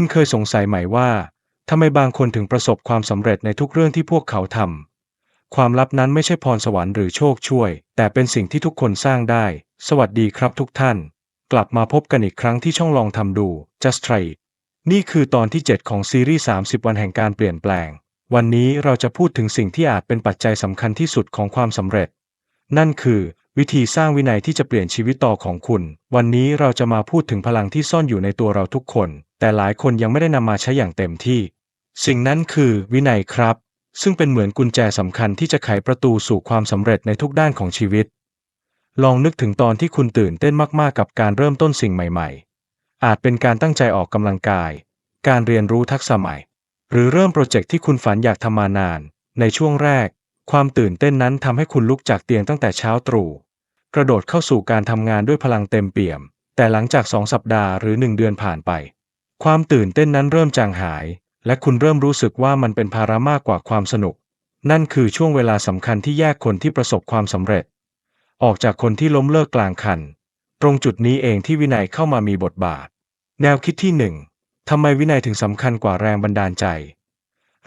คุณเคยสงสัยไหมว่าทำไมบางคนถึงประสบความสำเร็จในทุกเรื่องที่พวกเขาทำความลับนั้นไม่ใช่พรสวรรค์หรือโชคช่วย แต่เป็นสิ่งที่ทุกคนสร้างได้ สวัสดีครับทุกท่าน กลับมาพบกันอีกครั้งที่ช่องลองทำดู Just Try It นี่คือตอนที่ 7 ของซีรีส์ 30 วันแห่งการเปลี่ยนแปลง วันนี้เราจะพูดถึงสิ่งที่อาจเป็นปัจจัยสำคัญที่สุดของความสำเร็จ นั่นคือ วิธีสร้างวินัยที่จะเปลี่ยนชีวิตต่อของคุณ วันนี้เราจะมาพูดถึงพลังที่ซ่อนอยู่ในตัวเราทุกคน แต่หลายคนยังไม่ได้นำมาใช้อย่างเต็มที่ สิ่งนั้นคือวินัยครับ ซึ่งเป็นเหมือนกุญแจสำคัญที่จะไขประตูสู่ความสำเร็จในทุกด้านของชีวิต ลองนึกถึงตอนที่คุณตื่นเต้นมากๆกับการเริ่มต้นสิ่งใหม่ ๆ อาจเป็นการตั้งใจออกกำลังกาย การเรียนรู้ทักษะใหม่ หรือเริ่มโปรเจกต์ที่คุณฝันอยากทำมานาน ในช่วงแรก ความตื่นเต้นนั้นทำให้คุณลุกจากเตียงตั้งแต่เช้าตรู่ กระโดดเข้าสู่การทำงานด้วยพลังเต็มเปี่ยม แต่หลังจากสองสัปดาห์หรือหนึ่งเดือนผ่านไป ความตื่นเต้นนั้นเริ่มจางหาย และคุณเริ่มรู้สึกว่ามันเป็นภาระมากกว่าความสนุก นั่นคือช่วงเวลาสำคัญที่แยกคนที่ประสบความสำเร็จ ออกจากคนที่ล้มเลิกกลางคัน ตรงจุดนี้เองที่วินัยเข้ามามีบทบาท แนวคิดที่หนึ่งทำไมวินัยถึงสำคัญกว่าแรงบันดาลใจ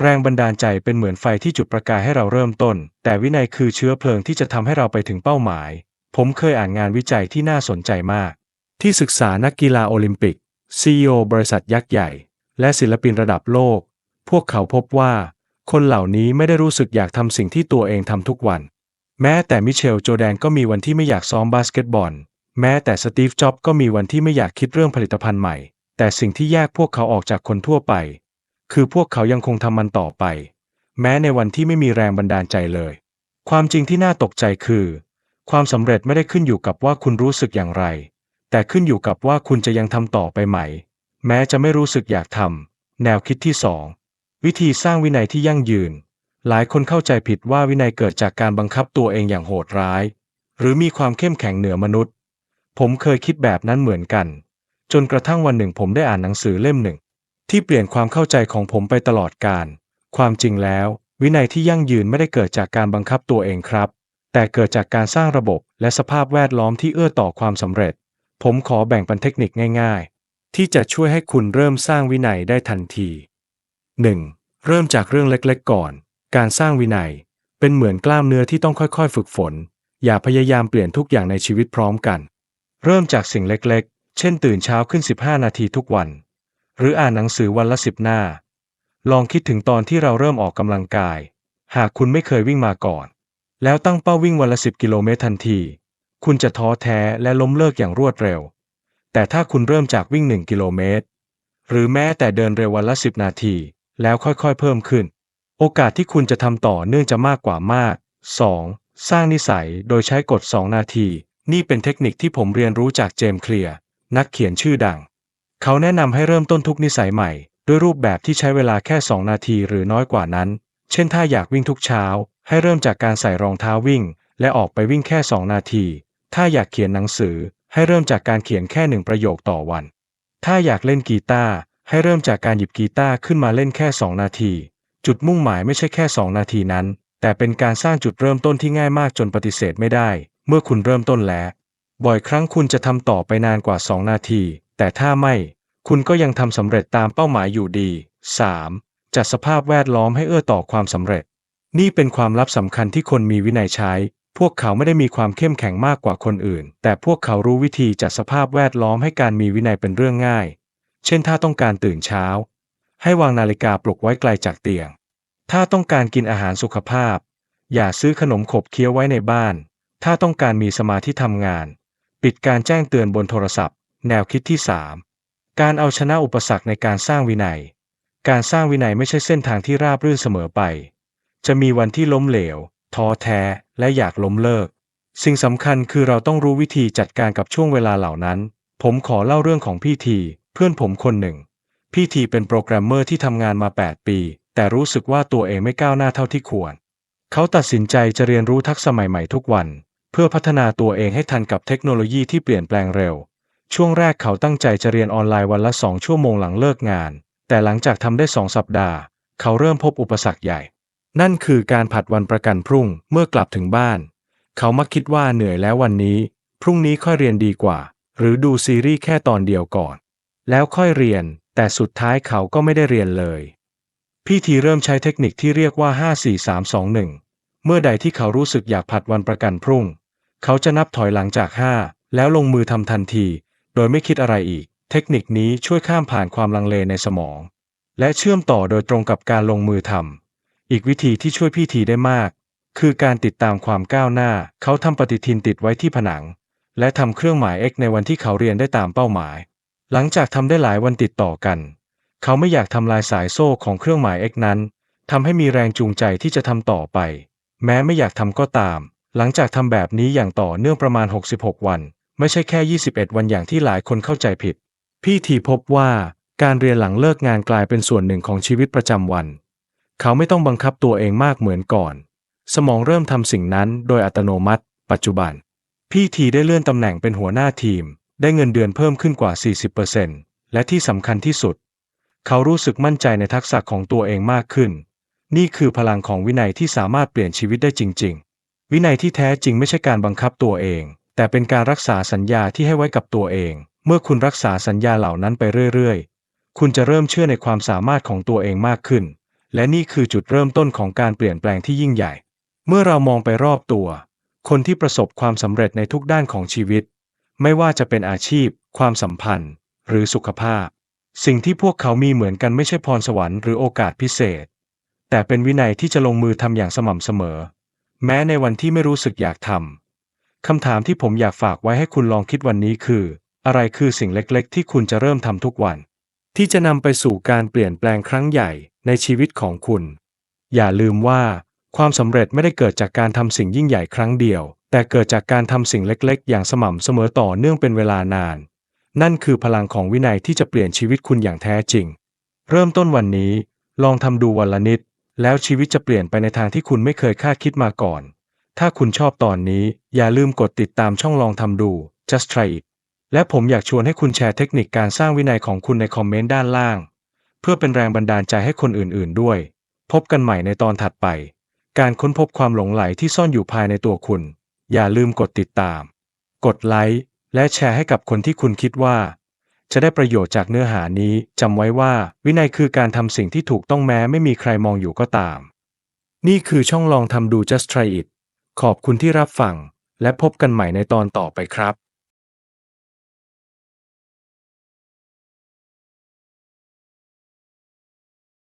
แรงบันดาลใจเป็นเหมือนไฟที่จุดประกายให้เราเริ่มต้น แต่วินัยคือเชื้อเพลิงที่จะทำให้เราไปถึงเป้าหมาย ผมเคยอ่านงานวิจัยที่น่าสนใจมาก ที่ศึกษานักกีฬาโอลิมปิก CEO บริษัทยักษ์ใหญ่ และศิลปินระดับโลก พวกเขาพบว่า คนเหล่านี้ไม่ได้รู้สึกอยากทำสิ่งที่ตัวเองทำทุกวัน แม้แต่มิเชลโจแดนก็มีวันที่ไม่อยากซ้อมบาสเกตบอล แม้แต่สตีฟจ็อบก็มีวันที่ไม่อยากคิดเรื่องผลิตภัณฑ์ใหม่ แต่สิ่งที่แยกพวกเขาออกจากคนทั่วไป คือพวกเขายังคงทำมันต่อไป แม้ในวันที่ไม่มีแรงบันดาลใจเลย ความจริงที่น่าตกใจคือ ความสำเร็จไม่ได้ขึ้นอยู่กับว่าคุณรู้สึกอย่างไร แต่ขึ้นอยู่กับว่าคุณจะยังทำต่อไปไหม แม้จะไม่รู้สึกอยากทำแนวคิดที่สองวิธีสร้างวินัยที่ยั่งยืน หลายคนเข้าใจผิดว่าวินัยเกิดจากการบังคับตัวเองอย่างโหดร้าย หรือมีความเข้มแข็งเหนือมนุษย์ ผมเคยคิดแบบนั้นเหมือนกัน จนกระทั่งวันหนึ่งผมได้อ่านหนังสือเล่มหนึ่ง ที่เปลี่ยนความเข้าใจของผมไปตลอดกาลความจริงแล้ว วินัยที่ยั่งยืนไม่ได้เกิดจากการบังคับตัวเองครับ แต่เกิดจากการสร้างระบบและสภาพแวดล้อมที่เอื้อต่อความสำเร็จ ผมขอแบ่งปันเทคนิคง่ายๆ ที่จะช่วยให้คุณเริ่มสร้างวินัยได้ทันที 1. เริ่มจากเรื่องเล็กๆก่อน การสร้างวินัย เป็นเหมือนกล้ามเนื้อที่ต้องค่อยๆ ฝึกฝน อย่าพยายามเปลี่ยนทุกอย่างในชีวิตพร้อมกัน เริ่มจากสิ่งเล็กๆ เช่น ตื่นเช้าขึ้น 15 นาทีทุกวัน หรืออ่านหนังสือวันละ 10 หน้า ลองคิดถึงตอนที่เราเริ่มออกกำลังกาย หากคุณไม่เคยวิ่งมาก่อน แล้วตั้งเป้าวิ่งวันละ 10 กิโลเมตรทันที คุณจะท้อแท้และล้มเลิกอย่างรวดเร็ว แต่ถ้าคุณเริ่มจากวิ่ง 1 กิโลเมตร หรือแม้แต่เดินเร็ววันละ 10 นาที แล้วค่อยๆ เพิ่มขึ้น โอกาสที่คุณจะทำต่อเนื่องจะมากกว่ามาก 2. สร้างนิสัยโดยใช้กฎ 2 นาที นี่เป็นเทคนิคที่ผมเรียนรู้จากเจมส์เคลียร์นักเขียนชื่อดัง เขาแนะนำให้เริ่มต้นทุกนิสัยใหม่ ด้วยรูปแบบที่ใช้เวลาแค่ 2 นาทีหรือน้อยกว่านั้น เช่นถ้าอยากวิ่งทุกเช้า ให้เริ่มจากการใส่รองเท้าวิ่ง และออกไปวิ่งแค่ 2 นาที ถ้าอยากเขียนหนังสือ ให้เริ่มจากการเขียนแค่หนึ่งประโยคต่อวัน ถ้าอยากเล่นกีตาร์ให้เริ่มจากการหยิบกีตาร์ขึ้นมาเล่นแค่ 2 นาที จุดมุ่งหมายไม่ใช่แค่ 2 นาทีนั้น แต่เป็นการสร้างจุดเริ่มต้นที่ง่ายมากจนปฏิเสธไม่ได้ เมื่อคุณเริ่มต้นแล้ว บ่อยครั้งคุณจะทำต่อไปนานกว่า 2 นาที แต่ถ้าไม่ คุณก็ยังทำสำเร็จตามเป้าหมายอยู่ดี 3. จัดสภาพแวดล้อมให้เอื้อต่อความสำเร็จ นี่เป็นความลับสำคัญที่คนมีวินัยใช้ พวกเขาไม่ได้มีความเข้มแข็งมากกว่าคนอื่น แต่พวกเขารู้วิธีจัดสภาพแวดล้อมให้การมีวินัยเป็นเรื่องง่าย เช่นถ้าต้องการตื่นเช้า ให้วางนาฬิกาปลุกไว้ไกลจากเตียง ถ้าต้องการกินอาหารสุขภาพ อย่าซื้อขนมขบเคี้ยวไว้ในบ้าน ถ้าต้องการมีสมาธิทำงาน ปิดการแจ้งเตือนบนโทรศัพท์ แนวคิดที่ 3 การเอาชนะอุปสรรคในการสร้างวินัย การสร้างวินัยไม่ใช่เส้นทางที่ราบรื่นเสมอไป จะมีวันที่ล้มเหลว ท้อแท้ และอยากล้มเลิก สิ่งสำคัญคือเราต้องรู้วิธีจัดการกับช่วงเวลาเหล่านั้น ผมขอเล่าเรื่องของพี่ที เพื่อนผมคนหนึ่ง พี่ทีเป็นโปรแกรมเมอร์ที่ทำงานมา 8 ปี แต่รู้สึกว่าตัวเองไม่ก้าวหน้าเท่าที่ควร เขาตัดสินใจจะเรียนรู้ทักษะใหม่ๆทุกวัน เพื่อพัฒนาตัวเองให้ทันกับเทคโนโลยีที่เปลี่ยนแปลงเร็ว ช่วงแรกเขาตั้งใจจะเรียนออนไลน์วันละ 2 ชั่วโมงหลังเลิกงาน แต่หลังจากทำได้2สัปดาห์ เขาเริ่มพบอุปสรรคใหญ่ นั่นคือการผัดวันประกันพรุ่งเมื่อกลับถึงบ้าน เขามักคิดว่าเหนื่อยแล้ววันนี้ พรุ่งนี้ค่อยเรียนดีกว่า หรือดูซีรีส์แค่ตอนเดียวก่อน แล้วค่อยเรียน แต่สุดท้ายเขาก็ไม่ได้เรียนเลย พี่ทีเริ่มใช้เทคนิคที่เรียกว่า 54321 เมื่อใดที่เขารู้สึกอยากผัดวันประกันพรุ่ง เขาจะนับถอยหลังจาก 5 แล้วลงมือทำทันที โดยไม่คิดอะไรอีก เทคนิคนี้ช่วยข้ามผ่านความลังเลในสมอง และเชื่อมต่อโดยตรงกับการลงมือทำอีกวิธีที่ช่วยพี่ทีได้มาก คือการติดตามความก้าวหน้า เขาทำปฏิทินติดไว้ที่ผนัง และทำเครื่องหมาย X ในวันที่เขาเรียนได้ตามเป้าหมาย หลังจากทำได้หลายวันติดต่อกัน เขาไม่อยากทำลายสายโซ่ของเครื่องหมาย X นั้นทำให้มีแรงจูงใจที่จะทำต่อไป แม้ไม่อยากทำก็ตาม หลังจากทำแบบนี้อย่างต่อเนื่องประมาณ 66 วัน ไม่ใช่แค่ 21 วันอย่างที่หลายคนเข้าใจผิด พี่ทีพบว่าการเรียนหลังเลิกงานกลายเป็นส่วนหนึ่งของชีวิตประจำวัน เขาไม่ต้องบังคับตัวเองมากเหมือนก่อน สมองเริ่มทำสิ่งนั้นโดยอัตโนมัติ ปัจจุบัน พี่ทีได้เลื่อนตำแหน่งเป็นหัวหน้าทีม ได้เงินเดือนเพิ่มขึ้นกว่า 40%และที่สำคัญที่สุด เขารู้สึกมั่นใจในทักษะของตัวเองมากขึ้น นี่คือพลังของวินัยที่สามารถเปลี่ยนชีวิตได้จริง ๆ วินัยที่แท้จริงไม่ใช่การบังคับตัวเอง แต่เป็นการรักษาสัญญาที่ให้ไว้กับตัวเอง เมื่อคุณรักษาสัญญาเหล่านั้นไปเรื่อยๆ คุณจะเริ่มเชื่อในความสามารถของตัวเองมากขึ้น และนี่คือจุดเริ่มต้นของการเปลี่ยนแปลงที่ยิ่งใหญ่ เมื่อเรามองไปรอบตัว คนที่ประสบความสำเร็จในทุกด้านของชีวิต ไม่ว่าจะเป็นอาชีพ ความสัมพันธ์ หรือสุขภาพ สิ่งที่พวกเขามีเหมือนกันไม่ใช่พรสวรรค์หรือโอกาสพิเศษ แต่เป็นวินัยที่จะลงมือทำอย่างสม่ำเสมอ แม้ในวันที่ไม่รู้สึกอยากทำคำถามที่ผมอยากฝากไว้ให้คุณลองคิดวันนี้คือ อะไรคือสิ่งเล็กๆ ที่คุณจะเริ่มทำทุกวัน ที่จะนำไปสู่การเปลี่ยนแปลงครั้งใหญ่ในชีวิตของคุณ อย่าลืมว่า ความสำเร็จไม่ได้เกิดจากการทำสิ่งยิ่งใหญ่ครั้งเดียว แต่เกิดจากการทำสิ่งเล็กๆ อย่างสม่ำเสมอต่อเนื่องเป็นเวลานาน นั่นคือพลังของวินัยที่จะเปลี่ยนชีวิตคุณอย่างแท้จริง เริ่มต้นวันนี้ ลองทำดูวันละนิด แล้วชีวิตจะเปลี่ยนไปในทางที่คุณไม่เคยคาดคิดมาก่อน ถ้าคุณชอบตอนนี้ อย่าลืมกดติดตามช่องลองทำดู just try it และผมอยากชวนให้คุณแชร์เทคนิคการสร้างวินัยของคุณในคอมเมนต์ด้านล่าง เพื่อเป็นแรงบันดาลใจให้คนอื่นๆด้วย พบกันใหม่ในตอนถัดไป การค้นพบความหลงไหลที่ซ่อนอยู่ภายในตัวคุณ อย่าลืมกดติดตาม กดไลค์และแชร์ให้กับคนที่คุณคิดว่า จะได้ประโยชน์จากเนื้อหานี้จำไว้ว่า วินัยคือการทำสิ่งที่ถูกต้องแม้ไม่มีใครมองอยู่ก็ตาม นี่คือช่องลองทำดู just try it ขอบคุณที่รับฟัง และพบกันใหม่ในตอนต่อไปครับ